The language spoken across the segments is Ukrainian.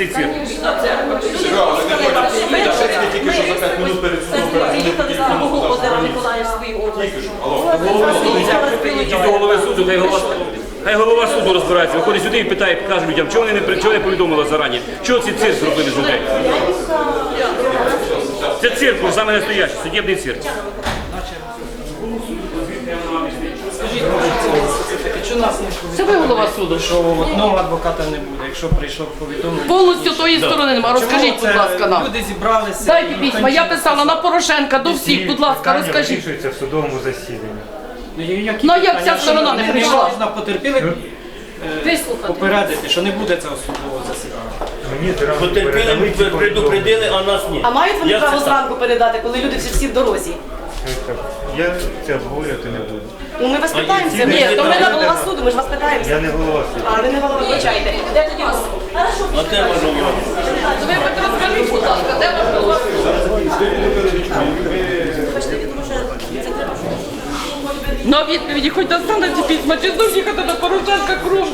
цей цирк. Тільки що за 5 минут перед судом голови суду, хай голова, хай голова суду розбирається. Виходить сюди і питає, каже людям, чого вони не, при- чого не повідомили зарані? Чого ці цирк зробили з людей? Це цирк, саме настоящий, судебний цирк. Якщо нас не Це ви голова суду. що одного адвоката не буде, якщо прийшло повідомлення. Повністю тої сторони нема. Розкажіть, Чому будь ласка, нам. Люди зібралися. Дайте і письма, я писала на Порошенка до всіх, будь ласка, розкажіть. вирішується в судовому засіданні. Ну, які Ну, а як питання? ця сторона не прийшла? можна потерпілих е, Вислухати. попередити, що не буде цього судового засідання. Мені зранку передали Потерпіли, ці повідомлення. предупредили, а нас ні. А мають вони Як право це так? зранку передати, коли люди всі всі в дорозі? Я це обговорювати не буду. Ну ми вас питаємося. Ні, то ми на голова суду, ми ж вас питаємося. Я не голова суду. А ви не голова, вибачайте. Де тоді вас? Хорошо. А де воно? Ви розкажіть, будь ласка, де ваш голова суду? На відповіді хоч достанете письма, чи знов їхати до Порошенка кров.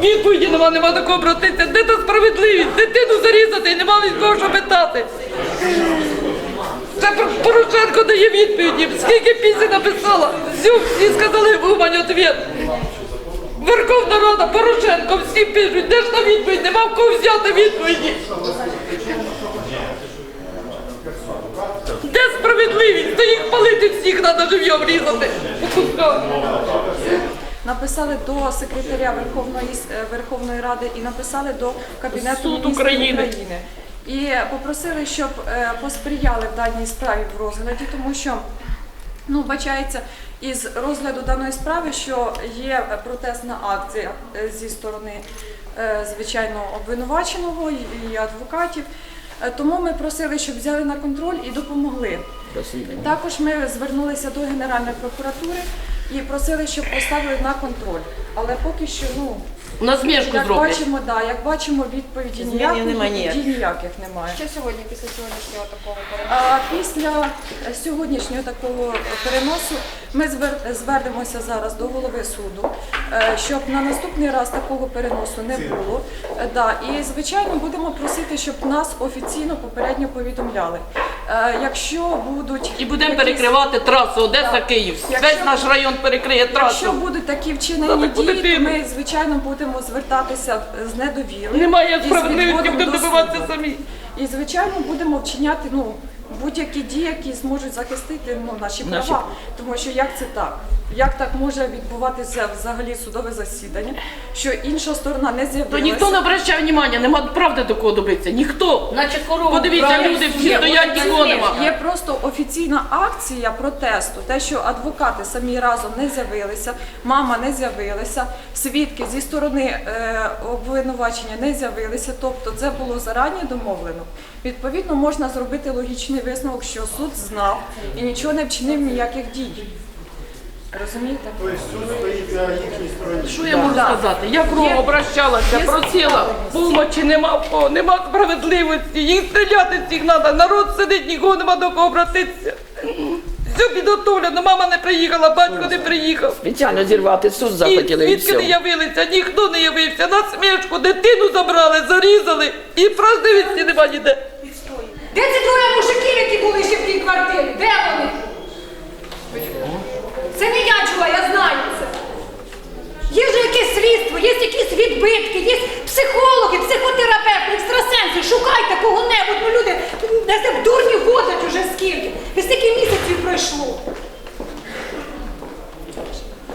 Відповіді нема, нема до кого обратитися. Де та справедливість? Дитину зарізати і нема від кого що питати. Це Порошенко дає відповіді. Скільки пісень написала? Всю, всі сказали Умань ответ. Верховна Рада, Порошенко, всі пишуть, де ж та відповідь? Нема в кого взяти відповіді. Де справедливість? То їх палити всіх треба живьом різати. Написали до секретаря Верховної е, Верховної Ради і написали до Кабінету Суд міністрів України. України. І попросили, щоб е, посприяли в даній справі в розгляді, тому що ну, бачається із розгляду даної справи, що є протестна акція е, зі сторони, е, звичайно, обвинуваченого і- адвокатів. Тому ми просили, щоб взяли на контроль і допомогли. Також ми звернулися до Генеральної прокуратури і просили, щоб поставили на контроль. Але поки що, ну У нас мішку як зроблять. бачимо, да, як бачимо, відповіді ніяких, немає дій ніяких. ніяких немає. Що сьогодні після сьогоднішнього такого А після сьогоднішнього такого переносу ми звер- звернемося зараз до голови суду, е, щоб на наступний раз такого переносу не було. Е, Да, і звичайно будемо просити, щоб нас офіційно попередньо повідомляли. Е, Якщо будуть І будемо якісь- перекривати трасу Одеса-Київ. Якщо- Весь наш район перекриє Якщо трасу. будуть такі вчинені дії, то ми звичайно будемо звертатися з недовірою. Немає справедливості, будемо добиватися самі. І звичайно будемо вчиняти ну будь-які дії, які зможуть захистити ну, Наші права. Тому що як це так? Як так може відбуватися взагалі судове засідання, що інша сторона не з'явилася? То ніхто не обращає внимання, нема правди до кого добитися. Ніхто. Наче корову. Подивіться, люди всі. всі стоять, нікого нема. Є просто офіційна акція протесту, те, що адвокати самі разом не з'явилися, мама не з'явилася, свідки зі сторони е, обвинувачення не з'явилися. Тобто це було зарані домовлено. Відповідно, можна зробити логічний висновок, що суд знав і нічого не вчинив ніяких дій. Розумієте? Що я можу сказати? Я кругом обращалася, просила помочі, нема нема справедливості, їх стріляти всіх треба, народ сидить, нікого нема до кого обратитися. Все підготовлено, мама не приїхала, батько не приїхав. Спеціально зірвати суд захотіли і свідки не все. явилися, ніхто не явився, на смішку, дитину забрали, зарізали, і справедливості нема ніде. Де ці двоє мужиків, які були ще в тій квартирі? Де вони? Це не я чула, я знаю це. Є ж якесь слідство, є якісь відбитки, є психологи, психотерапевти, екстрасенси. Шукайте кого-небудь, ну люди, десь в дурні ходять уже скільки. І стільки місяців пройшло.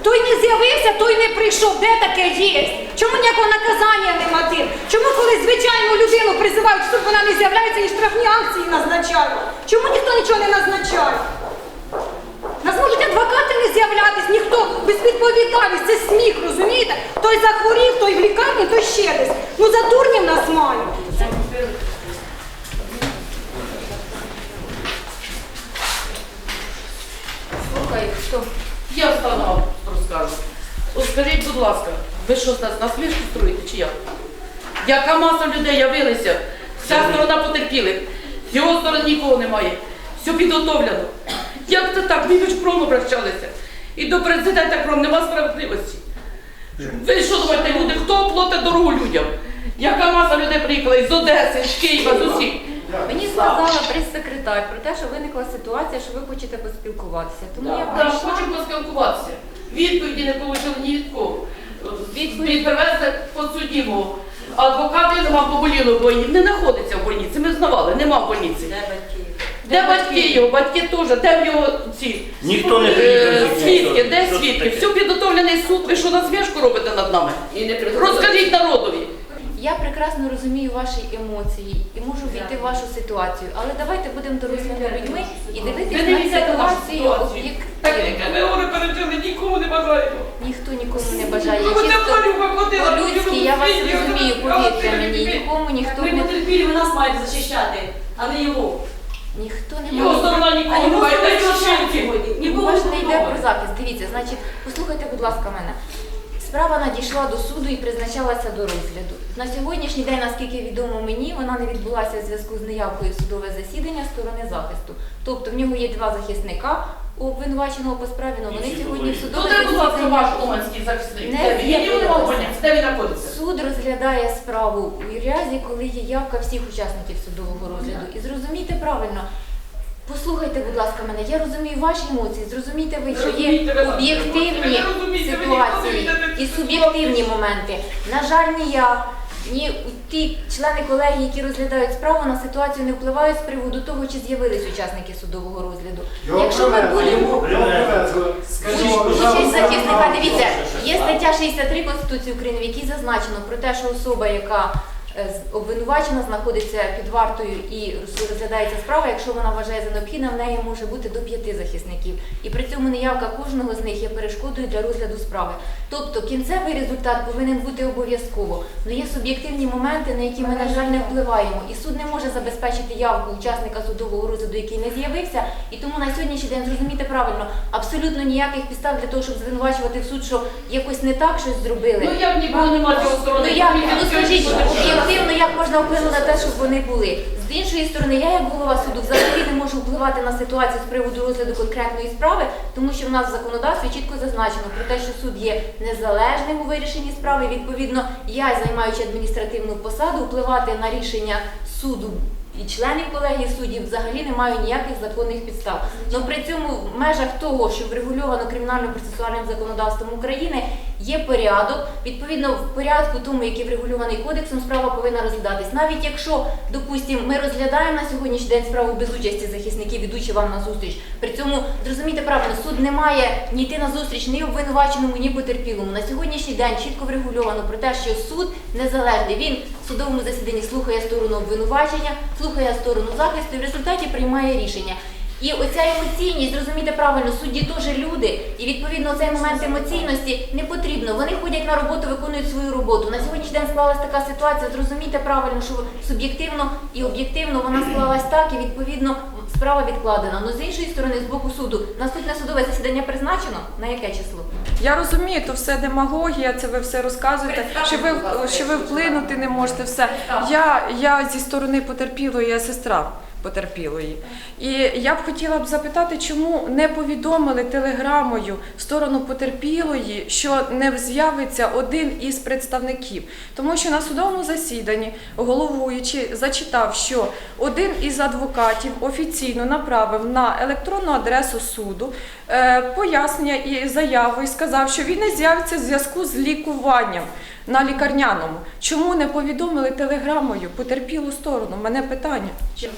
Той не з'явився, той не прийшов. Де таке є? Чому ніякого наказання нема тим? Чому коли звичайну людину призивають суд, вона не з'являється і штрафні акції назначають? Чому ніхто нічого не назначає? Нас можуть адвокати не з'являтись, ніхто безвідповідальність, це сміх, розумієте? Той захворів, той в лікарні, той ще десь. Ну за дурнів нас мають. Слухай, що? Я встану, розкажу. От скажіть, будь ласка, Ви що, нас на смішку строїте чи як? Яка маса людей явилися? Вся сторона потерпілих. З його сторони нікого немає. Все підготовлено. Як це так? Ми ж кром обращалися. І до президента кром нема справедливості. Ви що думаєте, люди, хто платить дорогу людям? Яка маса людей приїхала із Одеси, з Києва, з усіх? Мені сказала прес-секретар про те, що виникла ситуація, що ви хочете поспілкуватися. Тому я Я прийшла. хочу поспілкуватися. Відповіді не отримали ні від кого. Відповідь привезли подсудімого. Адвокати нема поболіло в больниці. Не знаходиться в больниці. Ми знавали, нема в больниці. Де батьки? Де батьки його? Батьки теж, де в його ці Ніхто не е, свідки, де Що це свідки? таке? Все підготовлений суд, ви що на зв'язку робите над нами? Розкажіть народові. Я прекрасно розумію ваші емоції і можу війти в вашу ситуацію, але давайте будемо дорослими людьми і Ви дивитися не на візьмете нашу ситуацію ситуацію. Так, об'єктивно. як ви говорите, пережили, нікому не бажаємо. Ніхто нікому не бажає. Ну, оця Чисто тварюка ходила, по-людськи, я вас розумію, повірте мені, нікому ніхто Ми не потерпілі, ви нас маєте захищати, а не його. Ніхто не може. Мова ж не йде про захист. Дивіться, значить, послухайте, будь ласка, мене. Справа надійшла до суду і призначалася до розгляду. На сьогоднішній день, наскільки відомо мені, вона не відбулася в зв'язку з неявкою в судове засідання сторони захисту. Тобто в нього є два захисника у обвинуваченого по справі, але вони сьогодні в Ну, судове де, будь ласка, ваш Уманський захисник? Не Де він? Є з'явилося. його? Де він знаходиться? Суд розглядає справу у разі, коли є явка всіх учасників судового розгляду. І зрозумійте правильно. Послухайте, будь ласка, мене. Я розумію ваші емоції. Зрозумійте ви, що є об'єктивні ви розумієте, ви ситуації ніколи не і суб'єктивні моменти. На жаль, ні я, ні ті члени колегії, які розглядають справу, на ситуацію не впливають з приводу того, чи з'явились учасники судового розгляду. Якщо ми будемо Участь захисника, дивіться, є стаття 63 Конституції України, в якій зазначено про те, що особа, яка обвинувачена, знаходиться під вартою і розглядається справа, якщо вона вважає за необхідне, в неї може бути до п'яти захисників. І при цьому неявка кожного з них є перешкодою для розгляду справи. Тобто кінцевий результат повинен бути обов'язково. Але є суб'єктивні моменти, на які ми, на жаль, не впливаємо. І суд не може забезпечити явку учасника судового розгляду, який не з'явився. І тому на сьогоднішній день зрозумійте правильно, абсолютно ніяких підстав для того, щоб звинувачувати в суд, що якось не так щось зробили. Ну як нікого немає сторони? Ну як ну скажіть об'єктивно, як можна вплинути на те, щоб вони були? З іншої сторони, я як голова суду взагалі не можу впливати на ситуацію з приводу розгляду конкретної справи, тому що в нас в законодавстві чітко зазначено про те, що суд є незалежним у вирішенні справи. Відповідно, я, займаючи адміністративну посаду, впливати на рішення суду. І членів колегії суддів взагалі не маю ніяких законних підстав. Но при цьому в межах того, що врегульовано кримінально-процесуальним законодавством України, є порядок. Відповідно, в порядку тому, який врегульований кодексом, справа повинна розглядатись. Навіть якщо, допустимо, ми розглядаємо на сьогоднішній день справу без участі захисників, ідучи вам на зустріч. При цьому зрозумійте правильно, суд не має ні йти на зустріч ні обвинуваченому, ні потерпілому. На сьогоднішній день чітко врегульовано про те, що суд незалежний. Він судовому засіданні слухає сторону обвинувачення, слухає сторону захисту і в результаті приймає рішення. І оця емоційність, зрозумійте правильно, судді теж люди, і відповідно цей момент емоційності не потрібно. Вони ходять на роботу, виконують свою роботу. На сьогоднішній день склалась така ситуація. Зрозумійте правильно, що суб'єктивно і об'єктивно вона склалась так, і відповідно справа відкладена. Ну з іншої сторони, з боку суду, наступне судове засідання призначено на яке число? Я розумію, то все демагогія, це ви все розказуєте, що ви що ви вплинути не можете. Все я, я зі сторони потерпілої, я сестра потерпілої. І я б хотіла б запитати, чому не повідомили телеграмою в сторону потерпілої, що не з'явиться один із представників, тому що на судовому засіданні головуючий зачитав, що один із адвокатів офіційно направив на електронну адресу суду е, пояснення і заяву і сказав, що він не з'явиться в зв'язку з лікуванням на лікарняному. Чому не повідомили телеграмою потерпілу сторону? Мене питання.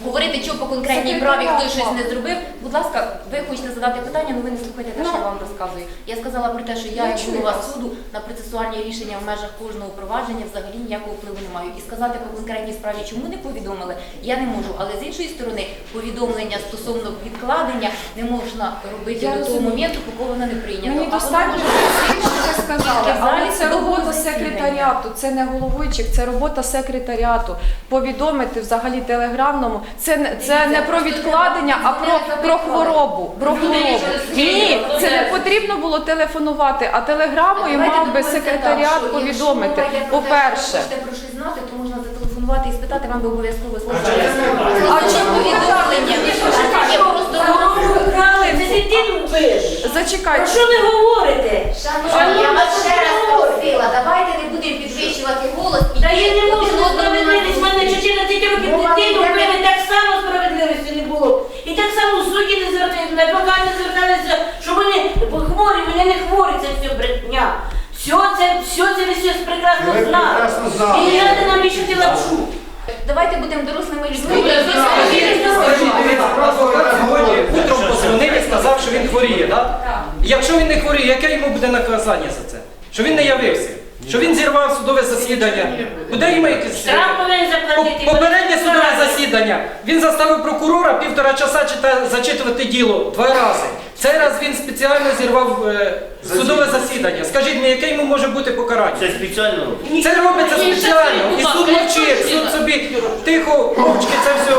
Говорити, що по конкретній праві хтось щось не зробив. Будь ласка, ви хочете задати питання, але ви не слухайте те, що я вам розказую. Я сказала про те, що я, як голова суду, на процесуальні рішення в межах кожного провадження взагалі ніякого впливу не маю. І сказати по конкретній справі, чому не повідомили, я не можу. Але з іншої сторони, повідомлення стосовно відкладення не можна робити Я до того розумію. моменту, поки воно не прийнято. Мені достатньо бути вже сказала, але це робота секретаріату, це не головуючих, це робота секретаріату. Повідомити взагалі телеграмному. Це не це не про відкладення, а про, про хворобу. Про хворобу. Ні, це не потрібно було телефонувати, а телеграмою мав би секретаріат повідомити. По-перше, Якщо ви про щось знати, то можна зателефонувати і спитати, вам би обов'язково сказати. А чому вбиш. зачекайте. Про що ви говорите? Шановні, я вас ще раз просила, давайте не голос. і Та я не можу справедливість, в мене 14 років дитину йде- вбили, так само справедливості не було. І так само судді не зверталися, на адвокати не зверталися, що вони хворі, вони не хворі, це все брехня. Все це, все це ви все прекрасно Ви знали. прекрасно знали. І не треба нам вішати лапшу. Давайте будемо дорослими людьми. Сьогодні утром позвонив і сказав, що він хворіє, так? Якщо він не хворіє, яке йому буде наказання за це? Що він не явився? Що він зірвав судове засідання? Буде йому якесь Штраф повинен заплатити. По- Попереднє судове засідання. Він заставив прокурора півтора часа чита- зачитувати діло два рази. Цей раз він спеціально зірвав е, судове засідання. Скажіть мені, яке йому може бути покарання? Це спеціально робить. Це робиться спеціально. І суд мовчить, суд собі тихо, мовчки, це все.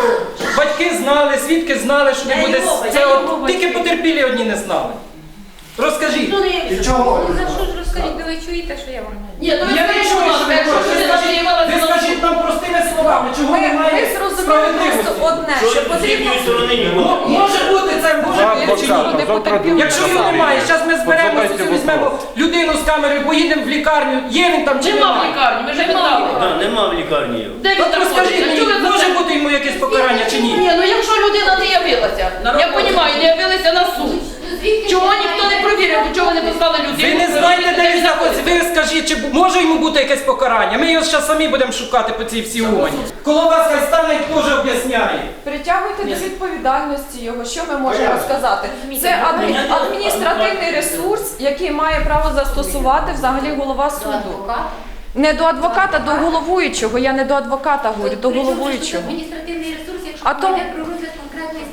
Батьки знали, свідки знали, що не буде. Це от тільки потерпілі одні не знали. Розкажіть. Ну, І чого? За що ж розкажіть, ви чуєте, що я вам говорю? Ні, то ви Я не скажіть, чую, що ви якщо кажете. Ви скажіть- скажіть нам простими словами, чого Ми, немає зрозуміли справедливості. просто одне, Що що з потрібно. їхньої сторони М- Може бути, це може бути чи ні. не потерпіли. Якщо його немає, зараз ми зберемося, візьмемо людину з камери, поїдемо в лікарню. Є він там чи Нема в немає? лікарні, ми вже питали. Да, нема в лікарні його. Де він От розкажіть знаходиться? мені, Чого ви може за це- бути йому якесь покарання чи ні? Ні, ну якщо людина не явилася, я розумію, не явилася на суд. Чого ніхто не провірив, до чого не послали людину? Ви не знаєте, де він знаходиться. Ви скажіть, чи може йому бути якесь покарання? Ми його зараз самі будемо шукати по цій всій умані. Коло вас хай стане і теж об'ясняє. Притягуйте до відповідальності його. Що ми можемо сказати? Це адмі- адміністративний ресурс, який має право застосувати взагалі голова суду. Не до адвоката, до головуючого. Я не до адвоката говорю, до головуючого. Адміністративний ресурс, якщо А а то- йде про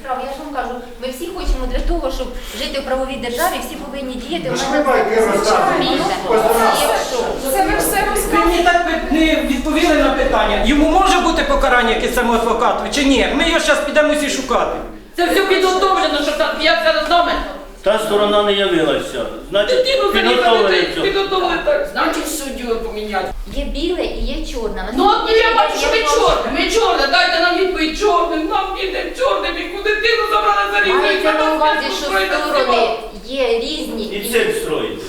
розгляд я ж вам кажу, ми всі хочемо для того, щоб жити в правовій державі, всі повинні діяти. Ну, ж ви маєте розказувати? Це ми все Ви мені так би не відповіли на питання. Йому може бути покарання якесь цьому адвокату чи ні? Ми його зараз підемо всі шукати. Це все підготовлено, що там я зараз нами. Та сторона не явилася. Значить, Дитину підготовили цього. підготовили так. Значить суддю поміняти. є біле і є чорне. Ну от я бачу, що ви чорне, ми чорне, дайте нам відповідь чорним, нам підемо чорним, яку дитину забрали зарізали. Мається на увазі, що сторони є різні. І це строїть.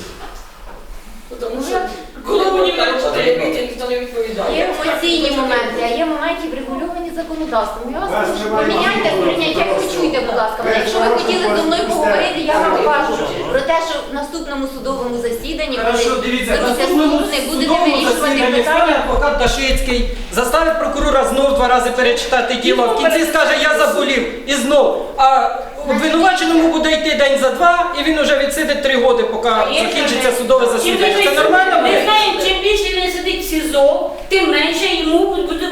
Тому що голову ні на чотири бійте, ніхто не відповідає. Є емоційні моменти, а є моменти врегульовані законодавством. Я вас прошу, поміняйте сприйняття, почуйте, будь ласка. мене. Якщо ви хотіли зі мною поговорити, я вам кажу про те, що в наступному судовому засіданні, коли Хорошо, дивіться, наступному будете судовому вирішувати засіданні стане питання. адвокат Дашицький, заставить прокурора знов два рази перечитати діло, в кінці скаже, я заболів, і знов. А обвинуваченому буде йти день за два, і він уже відсидить три роки, поки закінчиться судове засідання. Це нормально Ми знаємо, чим більше він сидить в СІЗО, тим менше йому буде,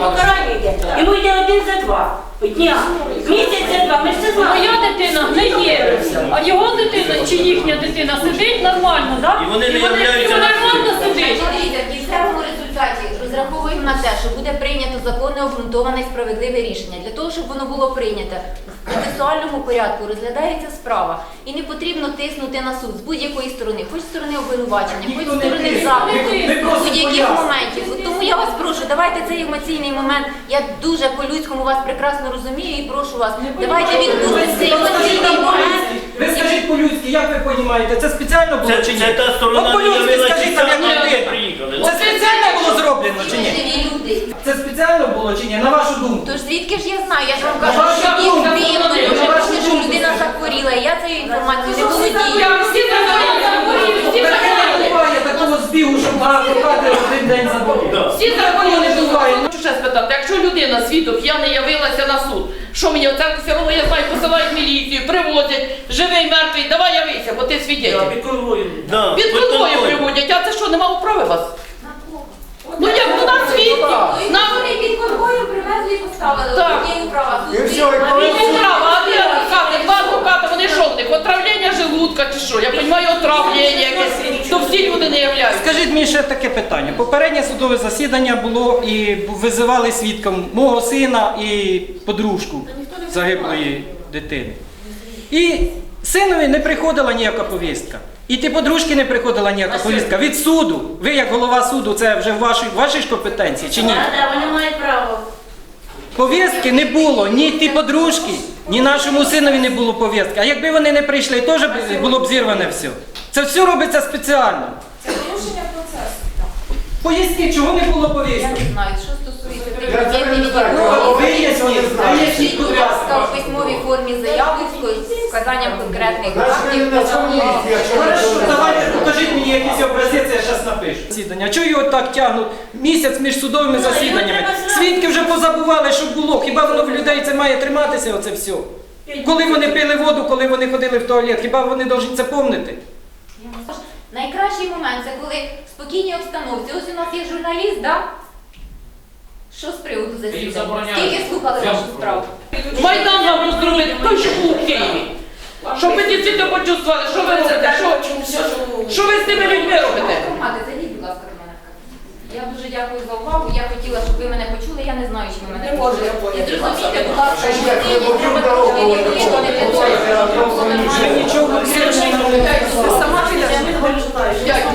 покарання йде. Йому йде один за два дня. Місяць за два, ми ж це знаємо. Моя дитина не є, а його дитина чи їхня дитина сидить нормально, так? І вони не являються нормально сидить. Дивіться, в кінцевому результаті розраховуємо на те, що буде прийнято законне обґрунтоване і справедливе рішення. Для того, щоб воно було прийнято в процесуальному порядку, розглядається справа. І не потрібно тиснути на суд з будь-якої сторони, хоч з сторони обвинувачення, хоч з сторони просто будь-яких моментів. От Тому я вас прошу, давайте цей емоційний момент. Я дуже по-людському вас прекрасно розумію і прошу вас. Давайте відпустимо цей емоційний момент. Ви скажіть по-людськи, як ви розумієте, це спеціально було Це, чи ні? це та сторона От не по-людськи явилася, скажіть нам, як людина. приїхали. Це спеціально було зроблено чи ні? живі люди. Це спеціально було чи ні? На вашу думку? Тож звідки ж я знаю? Я ж вам кажу, що їм думку, дивно, дуже просто, що людина захворіла. Я цією інформацією не володію. Всі заболіли, всі Таке не буває такого збігу, щоб адвокати один день заболіли. Всі закони не буває. Хочу ще спитати, якщо людина, свідок, я не явилася на суд, що мені оце все одно, я знаю, посилають міліцію, привозять, живий, мертвий, давай явися, бо ти свідетель. Під конвоєм. Да, Під під конвоєм. приводять, а це що, нема управи вас? Як, ну на світі, на Вони під конвою привезли і поставили Так. однією права. І все, і Він не права, а де адвокати, два адвокати, вони що в них? Отравлення желудка чи що? Я розумію, отравлення якесь. То всі люди не являються. Скажіть мені ще таке питання. Попереднє судове засідання було і визивали свідком мого сина і подружку загиблої дитини. І синові не приходила ніяка повістка. І ті подружки не приходила ніяка повістка. Від суду. Ви як голова суду, це вже в вашій, вашій ж компетенції чи ні? Так, вони мають право. Повістки не було ні ті подружки, ні нашому синові не було повістки. А якби вони не прийшли, теж було б зірване все. Це все робиться спеціально. Поясніть, чого не було Я не знаю, що стосується Я це не будь будь ласка. в письмовій формі заяву з вказанням конкретних фактів. Хорошо, давайте покажіть мені якісь образець, я зараз напишу. Засідання. Чого його так тягнуть місяць між судовими засіданнями? Свідки вже позабували, що було. Хіба воно в людей це має триматися, оце все? Коли вони пили воду, коли вони ходили в туалет, хіба вони повинні це помнити? Найкращий момент це коли в спокійній обстановці. Ось у нас є журналіст, да? Що з приводу засідання? Скільки слухали вашу справу? Майдан нам зробити, точку що був у Києві. Щоб ми дійсно почувствували, що ви робите, що, що ви з тими людьми робите? Мати, зайдіть, будь ласка, до мене. Я дуже дякую за увагу. Я хотіла, щоб ви мене почули. Я не знаю, чи ви мене почули. І зрозумійте, будь ласка, що ви не. Дякую.